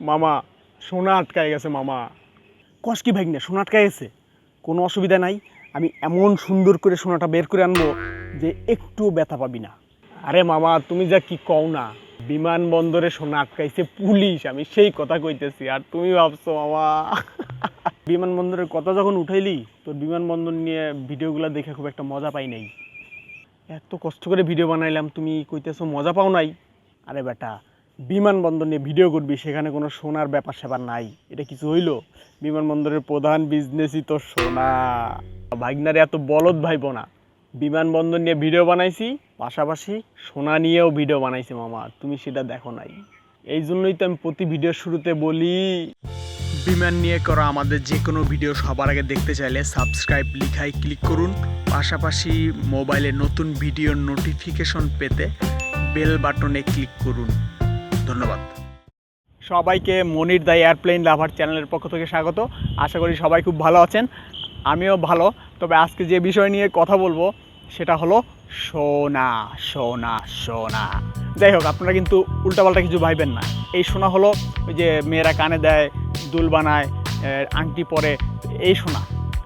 মামা, সোনা আটকায় গেছে মামা। কষ কি না সোনা আটকায় গেছে? কোনো অসুবিধা নাই, আমি এমন সুন্দর করে সোনাটা বের করে আনব যে একটুও ব্যথা পাবি না। আরে মামা, তুমি যা কি কও না, বিমানবন্দরে সোনা আটকাইছে পুলিশ, আমি সেই কথা কইতেছি, আর তুমি ভাবছ মামা। বিমানবন্দরের কথা যখন উঠাইলি, তোর বিমানবন্দর নিয়ে ভিডিওগুলো দেখে খুব একটা মজা পাই নাই। এত কষ্ট করে ভিডিও বানাইলাম, তুমি কইতেছো মজা পাও নাই? আরে বেটা বিমানবন্দর নিয়ে ভিডিও করবি, সেখানে কোনো সোনার ব্যাপার স্যাপার নাই। এটা কিছু হইল? বিমানবন্দরের প্রধান বিজনেসই তো সোনা। ভাগনারে এত বলদ ভাইব না বিমানবন্দর নিয়ে ভিডিও বানাইছি, পাশাপাশি সোনা নিয়েও ভিডিও বানাইছি মামা, তুমি সেটা দেখো নাই। এই জন্যই তো আমি প্রতি ভিডিওর শুরুতে বলি, বিমান নিয়ে করা আমাদের যে কোনো ভিডিও সবার আগে দেখতে চাইলে সাবস্ক্রাইব লিখায় ক্লিক করুন। পাশাপাশি মোবাইলে নতুন ভিডিওর নোটিফিকেশন পেতে বেল বাটনে ক্লিক করুন। ধন্যবাদ। সবাইকে মনির দা এয়ারপ্লেন লাভার চ্যানেলের পক্ষ থেকে স্বাগত। আশা করি সবাই খুব ভালো আছেন। আমিও ভালো। তবে আজকে যে বিষয় নিয়ে কথা বলব, সেটা হলো সোনা সোনা সোনা। যাই হোক, আপনারা কিন্তু উল্টাপাল্টা কিছু ভাইবেন না। এই সোনা হলো ওই যে মেয়েরা কানে দেয়, দুল বানায় আংটি পরে, এই সোনা।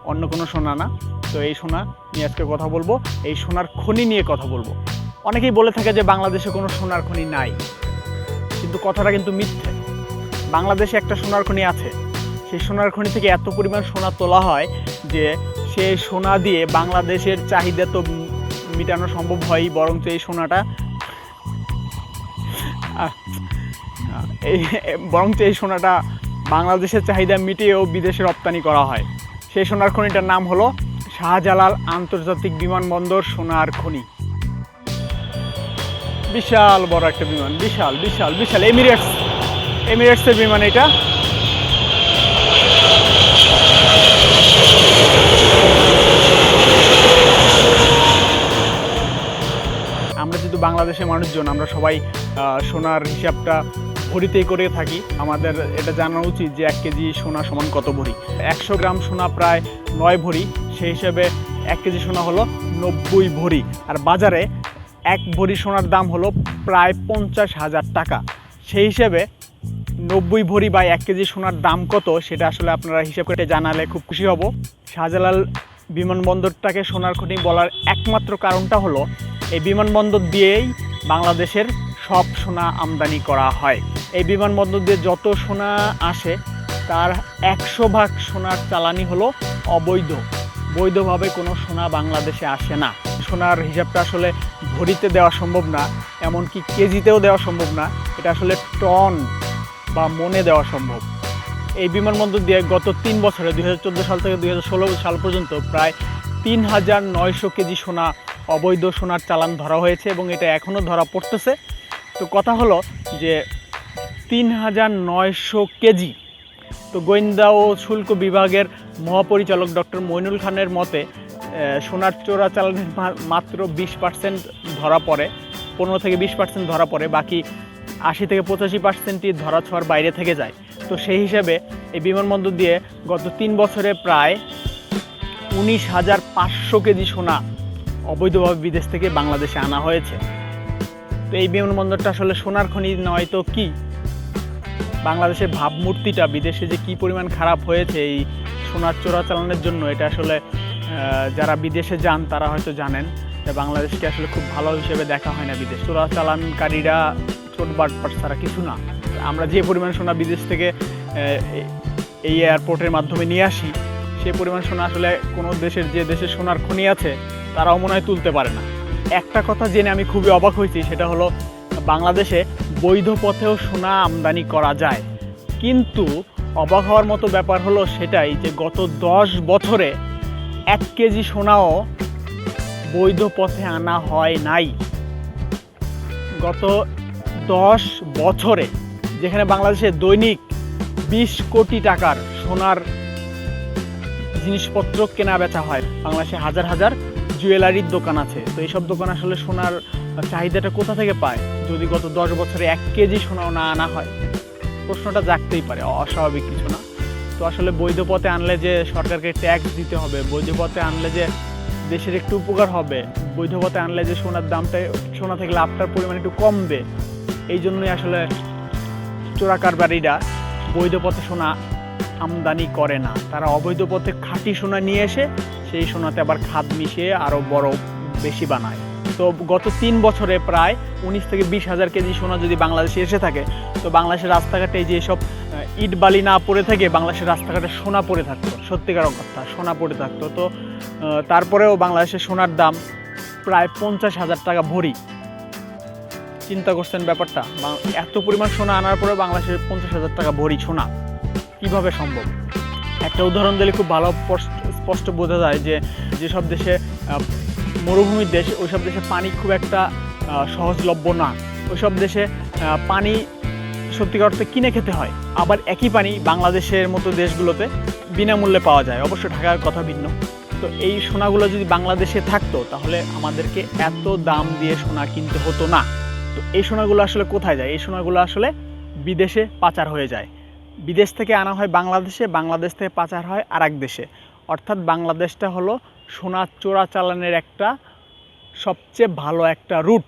অন্য কোনো সোনা না। তো এই সোনা নিয়ে আজকে কথা বলব। এই সোনার খনি নিয়ে কথা বলব। অনেকেই বলে থাকে যে বাংলাদেশে কোনো সোনার খনি নাই। কিন্তু কথাটা কিন্তু মিথ্যে। বাংলাদেশে একটা সোনার খনি আছে। সেই সোনার খনি থেকে এত পরিমাণ সোনা তোলা হয় যে সেই সোনা দিয়ে বাংলাদেশের চাহিদা তো মেটানো সম্ভব হয় বরঞ্চ এই সোনাটা এই, বরঞ্চ এই সোনাটা বাংলাদেশের চাহিদা মিটিয়েও বিদেশে রপ্তানি করা হয়। সেই সোনার খনিটার নাম হলো শাহজালাল আন্তর্জাতিক বিমানবন্দর সোনার খনি। বিশাল বড় একটা বিমান, বিশাল বিশাল বিশাল। এমিরেটস এমিরেটসের বিমান এটা। আমরা যেহেতু বাংলাদেশের মানুষজন, আমরা সবাই সোনার হিসাবটা ভরিতেই করে থাকি। আমাদের এটা জানা উচিত যে এক কেজি সোনা সমান কত ভরি। একশো গ্রাম সোনা প্রায় নয় ভরি। সেই হিসাবে এক কেজি সোনা হলো নব্বই ভরি। আর বাজারে এক ভরি সোনার দাম হলো প্রায় পঞ্চাশ হাজার টাকা। সেই হিসেবে নব্বই ভরি বা এক কেজি সোনার দাম কত সেটা আসলে আপনারা হিসাব করে জানালে খুব খুশি হব। শাহজালাল বিমানবন্দরটাকে সোনার খনি বলার একমাত্র কারণটা হলো, এই বিমানবন্দর দিয়েই বাংলাদেশের সব সোনা আমদানি করা হয়। এই বিমানবন্দর দিয়ে যত সোনা আসে, তার একশো ভাগ সোনার চালানি হলো অবৈধ। বৈধভাবে কোনো সোনা বাংলাদেশে আসে না। সোনার হিসাবটা আসলে ভরিতে দেওয়া সম্ভব না, এমনকি কেজিতেও দেওয়া সম্ভব না, এটা আসলে টন বা মনে দেওয়া সম্ভব। এই বিমানবন্দর দিয়ে গত তিন বছরে দু হাজার চোদ্দ সাল থেকে দুই হাজার ষোলো সাল পর্যন্ত প্রায় তিন হাজার নয়শো কেজি সোনা, অবৈধ সোনার চালান ধরা হয়েছে এবং এটা এখনও ধরা পড়তেছে। তো কথা হলো যে তিন হাজার নয়শো কেজি, তো গোয়েন্দা ও শুল্ক বিভাগের মহাপরিচালক ডক্টর মইনুল খানের মতে সোনার চোরা চালানের মাত্র বিশ পার্সেন্ট ধরা পড়ে, পনেরো থেকে বিশ পার্সেন্ট ধরা পড়ে, বাকি আশি থেকে পঁচাশি পার্সেন্টই ধরা ছোঁয়ার বাইরে থেকে যায়। তো সেই হিসাবে এই বিমানবন্দর দিয়ে গত তিন বছরে প্রায় উনিশ হাজার পাঁচশো কেজি সোনা অবৈধভাবে বিদেশ থেকে বাংলাদেশে আনা হয়েছে। তো এই বিমানবন্দরটা আসলে সোনার খনি নয় তো কি? বাংলাদেশের ভাবমূর্তিটা, বিদেশে যে কি পরিমাণ খারাপ হয়েছে এই সোনার চোরা চোরাচালানের জন্য, এটা আসলে যারা বিদেশে যান, তারা হয়তো জানেন যে বাংলাদেশকে আসলে খুব ভালো হিসেবে দেখা হয় না বিদেশ। চোরাচালানকারীরা ছোট বাটপাট ছাড়া কিছু না। আমরা যে পরিমাণ সোনা বিদেশ থেকে এই এয়ারপোর্টের মাধ্যমে নিয়ে আসি, সেই পরিমাণ সোনা আসলে কোনো দেশের যে দেশের সোনার খনি আছে, তারাও মনে হয় তুলতে পারে না। একটা কথা জেনে আমি খুবই অবাক হয়েছি, সেটা হলো বাংলাদেশে বৈধ পথেও সোনা আমদানি করা যায়। কিন্তু অবাক হওয়ার মতো ব্যাপার হলো সেটাই যে গত দশ বছরে এক কেজি সোনাও বৈধ পথে আনা হয় নাই। গত দশ বছরে যেখানে বাংলাদেশে দৈনিক বিশ কোটি টাকার সোনার জিনিসপত্র কেনা বেচা হয়, বাংলাদেশে হাজার হাজার জুয়েলারির দোকান আছে। তো এইসব দোকান আসলে সোনার চাহিদাটা কোথা থেকে পায়? যদি গত দশ বছরে এক কেজি সোনাও না আনা হয়, প্রশ্নটা জাগতেই পারে, অস্বাভাবিক কিছু না। তো আসলে বৈধ পথে আনলে যে সরকারকে ট্যাক্স দিতে হবে, বৈধ পথে আনলে যে দেশের একটু উপকার হবে, বৈধ পথে আনলে যে সোনার দামটা, সোনা থেকে লাভটার পরিমাণ একটু কমবে, এই জন্যই আসলে চোরা কারবারিরা বৈধ পথে সোনা আমদানি করে না। তারা অবৈধ পথে খাঁটি সোনা নিয়ে এসে সেই সোনাতে আবার খাদ মিশিয়ে আরও বড়, বেশি বানায়। তো গত তিন বছরে প্রায় উনিশ থেকে বিশ হাজার কেজি সোনা যদি বাংলাদেশে এসে থাকে, তো বাংলাদেশের রাস্তাঘাটে যে সব ইট বালি না পড়ে থাকে বাংলাদেশের রাস্তাঘাটে সোনা পড়ে থাকতো, সত্যিকার কথা সোনা পড়ে থাকতো। তো তারপরেও বাংলাদেশের সোনার দাম প্রায় পঞ্চাশ হাজার টাকা ভরি। চিন্তা করছেন ব্যাপারটা? এত পরিমাণ সোনা আনার পরেও বাংলাদেশের পঞ্চাশ হাজার টাকা ভরি সোনা, কীভাবে সম্ভব? একটা উদাহরণ দিলে খুব ভালো স্পষ্ট বোঝা যায় যে, যেসব দেশে মরুভূমির দেশ, ওইসব দেশে পানি খুব একটা সহজলভ্য না। ওইসব দেশে পানি সত্যিকার অর্থে কিনে খেতে হয়। আবার একই পানি বাংলাদেশের মতো দেশগুলোতে বিনামূল্যে পাওয়া যায়। অবশ্য ঢাকার কথা ভিন্ন। তো এই সোনাগুলো যদি বাংলাদেশে থাকতো, তাহলে আমাদেরকে এত দাম দিয়ে সোনা কিনতে হতো না। তো এই সোনাগুলো আসলে কোথায় যায়? এই সোনাগুলো আসলে বিদেশে পাচার হয়ে যায়। বিদেশ থেকে আনা হয় বাংলাদেশে, বাংলাদেশ থেকে পাচার হয় আর এক দেশে। অর্থাৎ বাংলাদেশটা হলো সোনা চোরাচালানের একটা সবচেয়ে ভালো একটা রুট।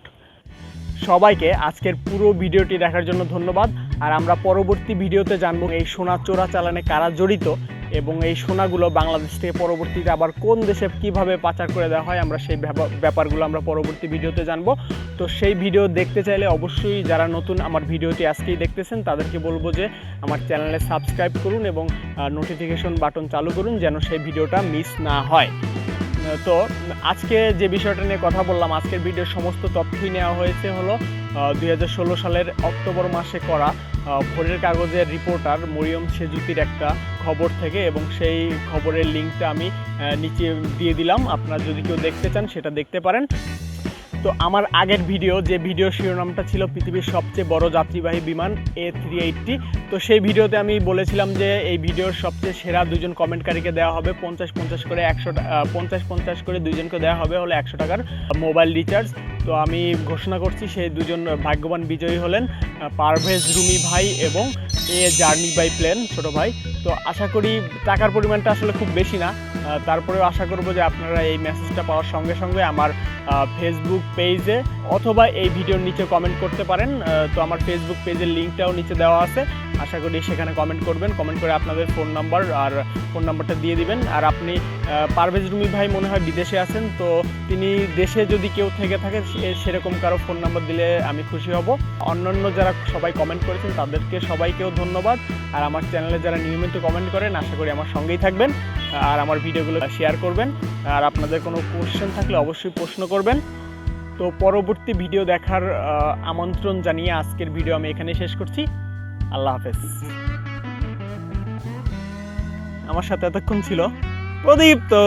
সবাইকে আজকের পুরো ভিডিওটি দেখার জন্য ধন্যবাদ। আর আমরা পরবর্তী ভিডিওতে জানব এই সোনা চোরাচালানে কারা জড়িত এবং এই সোনাগুলো বাংলাদেশ থেকে পরবর্তীতে আবার কোন দেশে কীভাবে পাচার করে দেওয়া হয় আমরা সেই ব্যাপা- ব্যাপারগুলো আমরা পরবর্তী ভিডিওতে জানব। তো সেই ভিডিও দেখতে চাইলে অবশ্যই যারা নতুন আমার ভিডিওটি আজকেই দেখতেছেন, তাদেরকে বলব যে আমার চ্যানেলে সাবস্ক্রাইব করুন এবং নোটিফিকেশন বাটন চালু করুন যেন সেই ভিডিওটা মিস না হয়। তো, আজকে যে বিষয়টা নিয়ে কথা বললাম, আজকের ভিডিওর সমস্ত তথ্যই নেওয়া হয়েছে হলো দু হাজার ষোলো সালের অক্টোবর মাসে করা ভোরের কাগজের রিপোর্টার মরিয়ম সেজুতির একটা খবর থেকে এবং সেই খবরের লিঙ্কটা আমি নিচে দিয়ে দিলাম। আপনারা যদি কেউ দেখতে চান, সেটা দেখতে পারেন। তো আমার আগের ভিডিও, যে ভিডিও শিরোনামটা ছিল পৃথিবীর সবচেয়ে বড় যাত্রীবাহী বিমান এ থ্রি এইটটি তো সেই ভিডিওতে আমি বলেছিলাম যে এই ভিডিওর সবচেয়ে সেরা দুজন কমেন্টকারীকে দেওয়া হবে পঞ্চাশ পঞ্চাশ করে একশো পঞ্চাশ পঞ্চাশ করে দুজনকে দেওয়া হবে হলো একশো টাকার মোবাইল রিচার্জ। তো আমি ঘোষণা করছি সেই দুজন ভাগ্যবান বিজয়ী হলেন পারভেজ রুমি ভাই এবং এ জার্নি বাই প্লেন, ছোট ভাই। তো আশা করি টাকার পরিমাণটা আসলে খুব বেশি না। তারপরেও আশা করব যে আপনারা এই মেসেজটা পাওয়ার সঙ্গে সঙ্গে আমার ফেসবুক পেজে অথবা এই ভিডিওর নিচে কমেন্ট করতে পারেন। তো আমার ফেসবুক পেজের লিঙ্কটাও নিচে দেওয়া আছে। আশা করি সেখানে কমেন্ট করবেন। কমেন্ট করে আপনাদের ফোন নাম্বার আর ফোন নাম্বারটা দিয়ে দিবেন। আর আপনি পারভেজ রুমি ভাই মনে হয় বিদেশে আছেন, তো তিনি দেশে যদি কেউ থেকে থাকে সেরকম কারও ফোন নাম্বার দিলে আমি খুশি হব। অন্যান্য যারা সবাই কমেন্ট করেছেন, তাদেরকে সবাইকেও ধন্যবাদ। আর আমার চ্যানেলে যারা নিয়মিত কমেন্ট করেন, আশা করি আমার সঙ্গেই থাকবেন। আর আমার ভিডিওগুলো শেয়ার করবেন। আর আপনাদের কোনো কোশ্চেন থাকলে অবশ্যই প্রশ্ন করবেন। তো পরবর্তী ভিডিও দেখার আমন্ত্রণ জানিয়ে আজকের ভিডিও আমি এখানে শেষ করছি। আল্লাহ হাফেজ। আমার সাথে এতক্ষণ ছিল প্রদীপ তো।